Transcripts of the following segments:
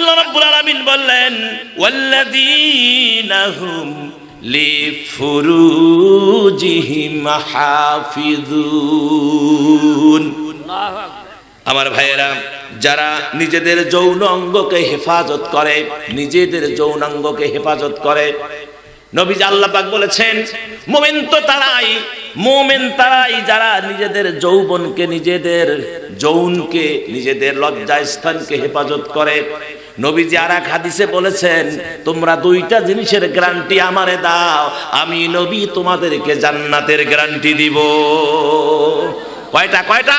আল্লাহ রাব্বুল আলামিন বললেন, ওয়াল্লাযীনা হুম লিফুরুজিহিম হাফিজুন আমার ভাইয়েরা, যারা নিজেদের যৌন অঙ্গকে হেফাজত করে, নিজেদের যৌন অঙ্গকে হেফাজত করে, নবীজ আল্লাহ পাক বলেছেন, মোমেন তো তারাই, মোমেন তারাই যারা নিজেদের যৌবনকে, নিজেদের যৌনকে, নিজেদের লজ্জা স্থানকে হেফাজত করে নবীজি আর এক হাদিসে বলেছেন, তোমরা দুইটা জিনিসের গ্যারান্টি আমারে দাও, আমি নবী তোমাদেরকে জান্নাতের গ্যারান্টি দিব। কয়টা কয়টা?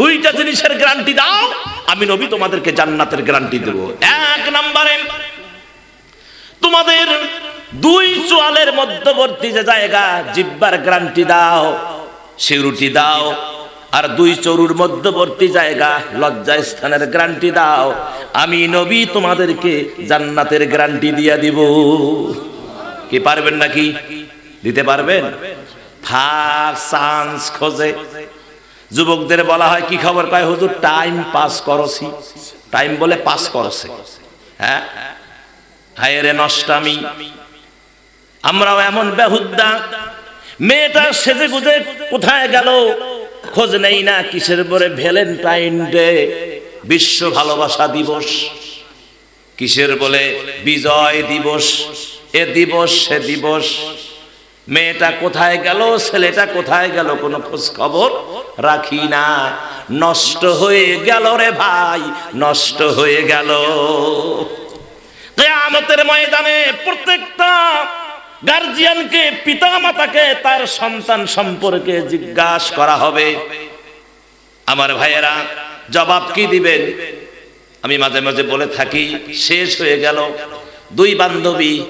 দুইটা জিনিসের গ্যারান্টি দাও, আমি নবী তোমাদেরকে জান্নাতের গ্যারান্টি দেব। এক নম্বরে, তোমাদের দুই চোয়ালের মধ্যবর্তী যে জায়গা জিব্বার গ্যারান্টি দাও শিরুটি দাও আর দুই চরুর মধ্যবর্তী জায়গা লজ্জা স্থানের গ্যারান্টি দাও। আমি নবী তোমাদেরকে জান্নাতের গ্যারান্টি দিয়ে দিব। কি পারবেন নাকি? দিতে পারবেন? ফার্স্ট চান্স খোঁজে। যুবকদের বলা হয়, কি খবর? কয়, হুজুর টাইম পাস করছি। টাইম বলে পাস করছে। হ্যাঁ? হায়রে নষ্টামি। আমরাও এমন বেহুদ্দা মেয়েটা সেজে গুজে কোথায় গেল? খোঁজ নেই না, কিসের পরে ভ্যালেন্টাইন ডে? বিশ্ব ভালোবাসা দিবস। কিসের বলে? বিজয় দিবস। এ দিবস, সে দিবস। মেয়েটা কোথায় গেল, ছেলেটা কোথায় গেল, কোনো খোঁজ খবর রাখি না। নষ্ট হয়ে গেল রে ভাই, নষ্ট হয়ে গেল। কেয়ামতের ময়দানে প্রত্যেকটা গার্জিয়ানকে পিতা মাতাকে তার সন্তান সম্পর্কে জিজ্ঞাসা করা হবে। আমার ভাইয়েরা, জবাব কি দিবেন? আমি মাঝে মাঝে বলে থাকি, শেষ হয়ে গেল। দুই বান্ধবী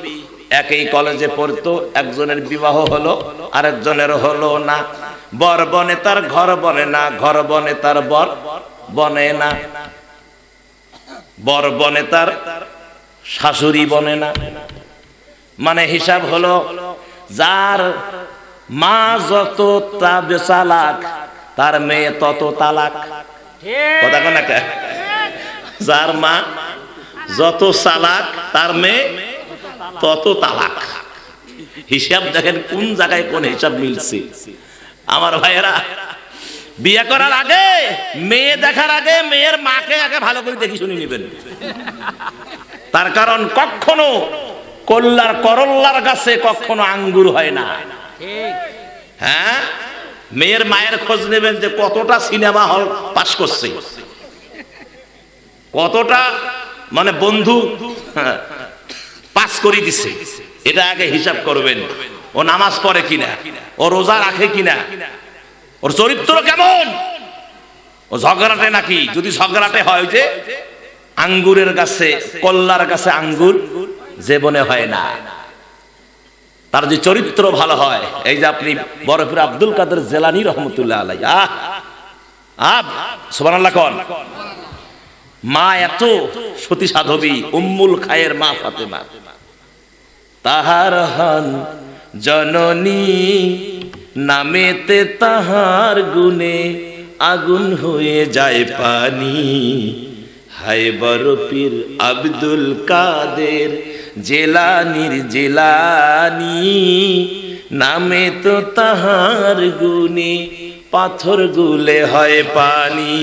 একই কলেজে পড়তো, একজনের বিবাহ হলো, আরেকজনের হলো না। বর বনে তার ঘর বনে না, ঘর বনে তার বর বনে না। বর বনে তার শাশুড়ি বনে না। মানে হিসাব হলো, যার মা যত তা বেচালাক, তার মেয়ে তত তালাক। কথা কোন যার মা যত চালাক, তার মেয়ে তত তালাক। হিসাব দেখেন কোন জায়গায় কোন হিসাব মিলছে। আমার ভাইয়েরা, বিয়ে করার আগে, মেয়ে দেখার আগে মেয়ের মাকে আগে ভালো করে দেখি শুনে নেবেন। তার কারণ কখনো কল্লার করল্লার গাছে কখনো আঙ্গুর হয় না। হ্যাঁ? মেয়ের মায়ের খোঁজ নেবেন যে কতটা সিনেমা হল পাস করছে। কতটা মানে বন্ধু পাস করে দিছে। এটা আগে হিসাব করবেন। ও নামাজ পড়ে কিনা? ও রোজা রাখে কিনা? ওর চরিত্র কেমন? ও ঝগড়াটে নাকি? যদি ঝগড়াটে হয় যে আঙ্গুরের গাছে, কল্লার গাছে আঙ্গুর জীবনে হয় না। তার যে চরিত্র ভালো হয়, এই যে আপনি বরফির আব্দুল কাদের জেলানি রহমতুল্লাহ আলাই আহ! কন। মা এত সতী সাধবী উম্মুল খায়ের মা ফাতেমা। তাহার হন জননী নামেতে তাহার গুণে আগুন হয়ে যায় পানি। হায় বরফির আব্দুল কাদের জেলানির জেলানি, নামে তো তাহার গুণে পাথর গুলে হয় পানি।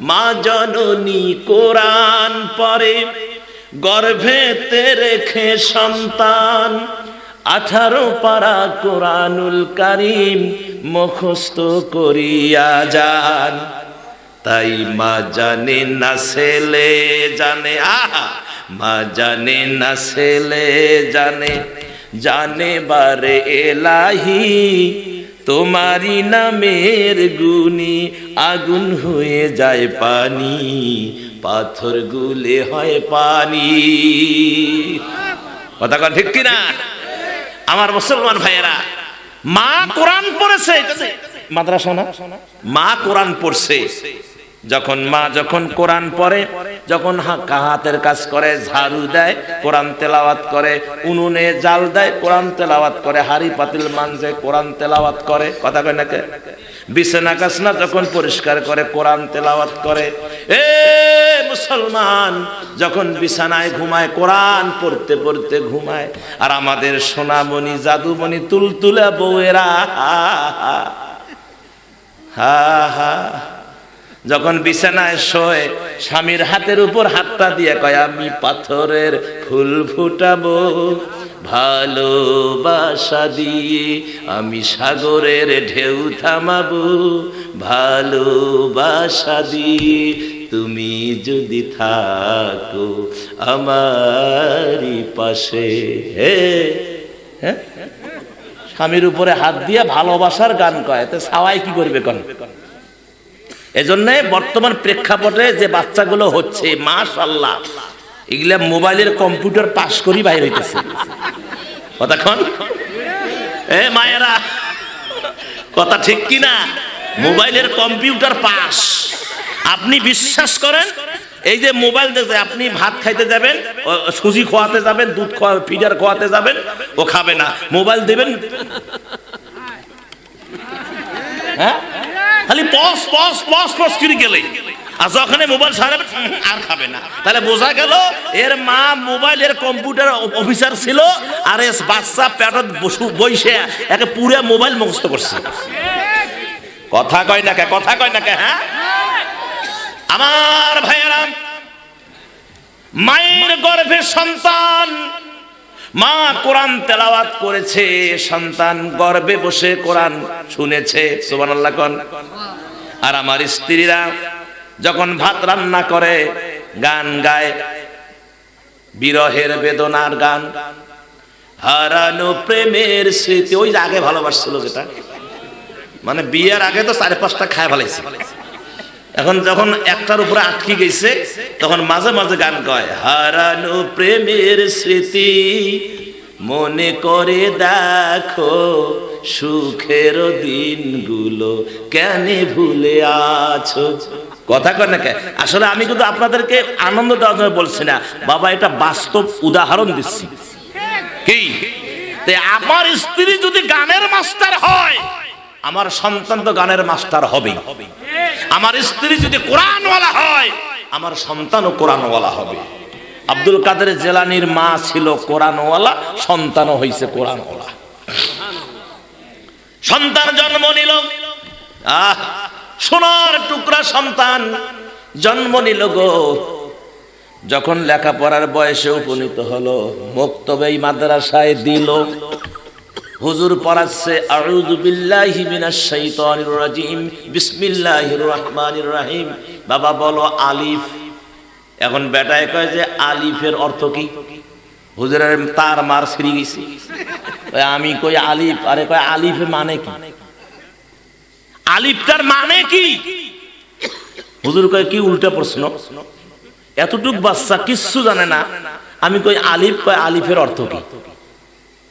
মা জননী কোরআন পরে গর্ভেতে রেখে সন্তান। আঠারো পারা কোরআনুল কারিম মুখস্থ করিয়া যান। তাই মা জানে না, ছেলে জানে, আহা! মা জানে না, ছেলে জানে জানে বারে এলাহি। তোমারি নামের গুনি আগুন হয়ে যায় পানি পাথর গুলে হয় পানি। কথা কথা ঠিক কিনা? আমার মুসলমান ভাইয়েরা, মা কোরআন পড়েছে। মাদ্রাসা না? মা কোরআন পড়ছে। যখন মা যখন কোরআন পড়ে, যখন হাতের কাজ করে, ঝাড়ু দেয়, কোরআন তেলাওয়াত করে, উনুনে জাল দেয়, কোরআন তেলাওয়াত করে, হাড়ি পাতিল মানজে কোরআন তেলাওয়াত করে, কথা কয় নাকি বিছানা কাসনা যখন পরিষ্কার করে, কোরআন তেলাওয়াত করে, এ মুসলমান, যখন বিছানায় ঘুমায়, কোরআন পড়তে পড়তে ঘুমায়, আর আমাদের সোনামণি, জাদুমণি, তুলতুলে বউয়েরা হা হা যখন বিছানায় শোয়, স্বামীর হাতের উপর হাতটা দিয়ে কয়, আমি পাথরের ফুল ফুটাবো, ভালোবাসা দিয়ে আমি সাগরের ঢেউ থামাবো, ভালোবাসা দিয়ে তুমি যদি থাকো আমারই পাশে। হে স্বামীর উপরে হাত দিয়ে ভালোবাসার গান কয় তো সাওয়াই কি করবে কোন? এজন্য বর্তমান প্রেক্ষাপটে যে বাচ্চাগুলো হচ্ছে মাশাল্লাহ এগুলা মোবাইলের কম্পিউটার পাস করি বাইর হইতেছে। কতক্ষণ এ মায়েরা, কথা ঠিক কি না মোবাইলের কম্পিউটার পাস আপনি বিশ্বাস করেন? এই যে মোবাইল দেখে আপনি ভাত খাইতে যাবেন সুজি খোয়াতে যাবেন, দুধ খোয়া, ফিডার খোয়াতে যাবেন, ও খাবে না। মোবাইল দেবেন? হ্যাঁ? খালি পস পস পস পস করে গেলে আর যখন মোবাইল সারাবে আর খাবে না। তাহলে বোঝা গেল, এর মা মোবাইল, এর কম্পিউটার অফিসার ছিল, আর এস বাচ্চা পেটত বসু একে পুরো মোবাইল মুখস্থ করছে। কথা কয় না কে, কথা কয় না কে হ্যাঁ? আমার ভাইয়েরা, মায়ের গর্ভে সন্তান, মা কোরআন তেলাওয়াত করেছে, সন্তান গর্বে বসে কোরআন শুনেছে, সুবহানাল্লাহ কোন। আর আমার স্ত্রীরা যখন ভাত রান্না করে, গান গায়, বিরহের বেদনার গান, হারানো প্রেমের স্মৃতি, ওই যে আগে ভালোবাসছিল যেটা মানে বিয়ের আগে তো চার পাঁচটা খায় ভালাইছে এখন যখন একটার উপরে আটকে গেছে, তখন মাঝে মাঝে গান গায় হারানো প্রেমের স্মৃতি মনে করে দেখো সুখের দিনগুলো কেন ভুলে আছো? কথা কয় না কে? আসলে আমি কিন্তু আপনাদেরকে আনন্দ দেওয়ার জন্য বলছি না। বাবা, এটা বাস্তব উদাহরণ দিচ্ছি। কি? আমার স্ত্রী যদি গানের মাস্টার হয়, আমার সন্তান তো গানের মাস্টার হবেই। আমার স্ত্রী যদি কোরআনওয়ালা হয়, আমার সন্তানও কোরআনওয়ালা হবে। আব্দুল কাদের জেলানির মা ছিল কোরআনওয়ালা, সন্তানও হয়েছে কোরআনওয়ালা। সন্তান জন্ম নিল। আহ, সোনার টুকরা সন্তান জন্ম নিল গো। যখন লেখাপড়ার বয়সে উপনীত হলো মুক্তবেই মাদ্রাসায় দিল। হুজুর পড়াচ্ছে, আউযু বিল্লাহি মিনাশ শাইতানির রাজিম, বিসমিল্লাহির রহমানির রহিম। বাবা বলো, আলিফ। এখন বেটায় কয় যে, আলিফের অর্থ কি? হুজুরের তার মার ছিঁড়ে গেছি। আমি কই আলিফ? আরে কয়, আলিফের মানে কি? আলিফটার মানে কি? হুজুর কয়, কি উল্টা প্রশ্ন? এতটুক বাচ্চা কিচ্ছু জানে না। আমি কই, আলিফ? কয়, আলিফের অর্থ কি?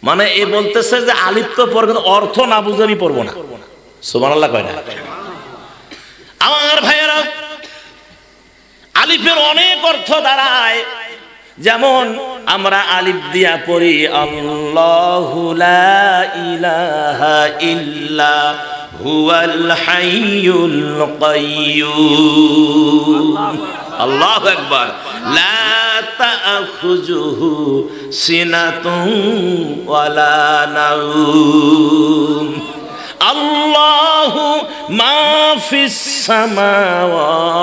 মানে এ বলতেছে যে আলিফ তো পড়ে কিন্তু অর্থ না বুঝে আমি পড়ব না। সুমান আল্লাহ কয় না? আমার ভাইয়েরা, আলিফের অনেক অর্থ দাঁড়ায়। যেমন আমরা আলিফ দিয়া পড়ি, আল্লাহু লা ইলাহা ইল্লা হুয়াল হাইয়ুল কাইয়্যুম আল্লাহু আকবার। লা তাখুজুহু সিনাতুন ওয়ালা নাউম। আল্লাহু মাফিস সামাওয়াতি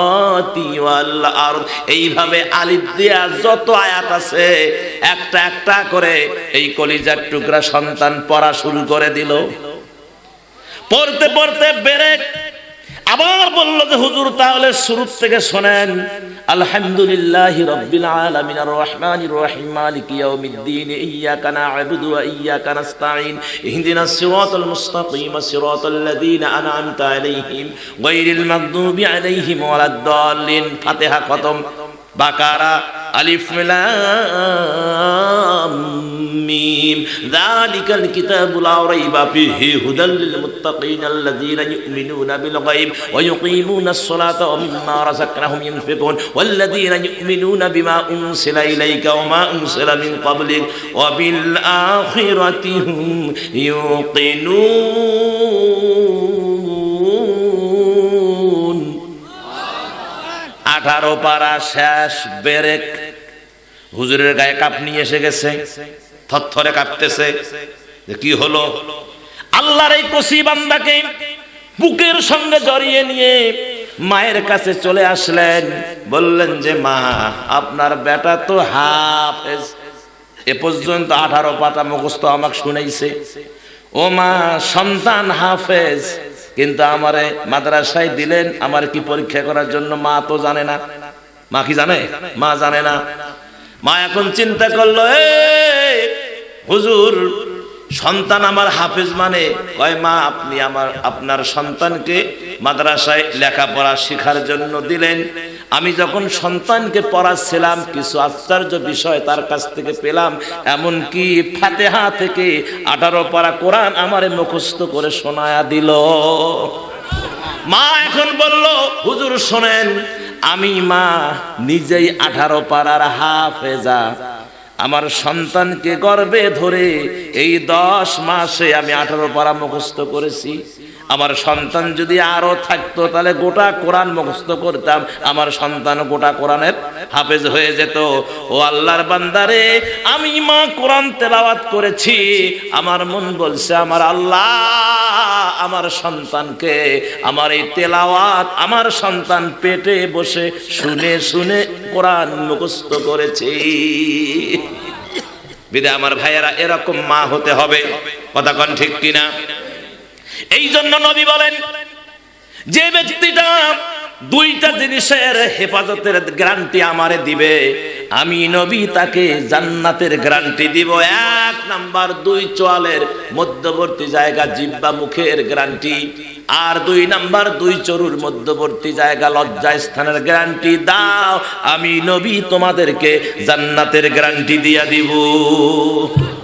ওয়াল আরদ। এইভাবে আলিফ দিয়া যত আয়াত আছে, একটা একটা করে এই কলিজার টুকরা সন্তান পড়া শুরু করে দিল। পড়তে পড়তে বেড়ে আবার বলল যে, হুজুর, তাহলে শুরু থেকে শোনেন। আলহামদুলিল্লাহ রব্বিল আলামিন আর রহমানির রহিম, মালিক ইয়াউমিদ্দিন ইয়াকা না'বুদু ওয়া ইয়াকা নাস্তাঈন ইহদিনাস সিরাতাল মুস্তাকিম, সিরাতাল লাযীনা আন'আমতা আলাইহিম, গায়রিল মাগদুবি আলাইহিম ওয়ালাদ-দাল্লিন। ফাতিহা খতম। বাকারা ألف لام ميم. ذلك الكتاب لا ريب فيه هدى للمتقين الذين يؤمنون بالغيب ويقيمون الصلاة ومما رزقناهم ينفقون والذين يؤمنون بما أنزل إليك وما أنزل من قبلك وبالآخرة هم يوقنون. আঠারো পারা শেষ হুজুরের গায়ে কাপ নিয়ে এসে গেছে, থরথরে কাঁপতেছে। যে কি হলো? আল্লাহর এই কসি বান্দাকে বুকের সঙ্গে জড়িয়ে নিয়ে মায়ের কাছে চলে আসলেন। বললেন যে, মা, আপনার বেটা তো হাফেজ। এ পর্যন্ত আঠারো পাতা মুখস্থ আমাকে শুনাইছে। ও মা, সন্তান হাফেজ। কিন্তু আমারে মাদ্রাসায় দিলেন, আমার কি পরীক্ষা করার জন্য মা তো জানে না। মা কি জানে? মা জানে না। মা এখন চিন্তা করল হুজুর, সন্তান আমার হাফেজ মানে? কয়, মা, আপনি আমার, আপনার সন্তানকে মাদ্রাসায় লেখাপড়া শেখার জন্য দিলেন। আমি যখন সন্তানকে পড়াচ্ছিলাম, কিছু আশ্চর্য বিষয় তার কাছ থেকে পেলাম। এমনকি ফাতেহা থেকে আঠারো পারা কোরআন আমারে মুখস্থ করে শোনায়া দিল। মা এখন বলল, হুজুর, শোনেন আমি মা, নিজেই আঠারো পাড়ার হাফেজা। আমার সন্তানকে গর্বে ধরে এই দশ মাসে আমি আঠারো পাড়া মুখস্থ করেছি। আমার সন্তান যদি আরও থাকতো, তাহলে গোটা কোরআন মুখস্থ করতাম। আমার সন্তান গোটা কোরআনের হাফেজ হয়ে যেত। ও আল্লাহর বান্দারে, আমি মা কোরআন তেলাওয়াত করেছি। আমার মন বলছে, আমার আল্লাহ আমার সন্তানকে, আমার এই তেলাওয়াত আমার সন্তান পেটে বসে শুনে শুনে কোরআন মুখস্থ করেছি। বিদে আমার ভাইয়েরা, এরকম মা হতে হবে। কথা কন ঠিক কিনা? এই জন্য নবী বলেন, যে ব্যক্তিটা দুইটা জিনিসের হেফাজতের গ্যারান্টি আমারে দিবে আমি নবী তাকে জান্নাতের গ্রান্টি দিব। এক নাম্বার দুই চোয়ালের মধ্যবর্তী জায়গা জিব্বা মুখের গ্রান্টি আর দুই নাম্বার দুই চরুর মধ্যবর্তী জায়গা লজ্জা স্থানের গ্যারান্টি দাও। আমি নবী তোমাদেরকে জান্নাতের গ্যারান্টি দিয়া দিব।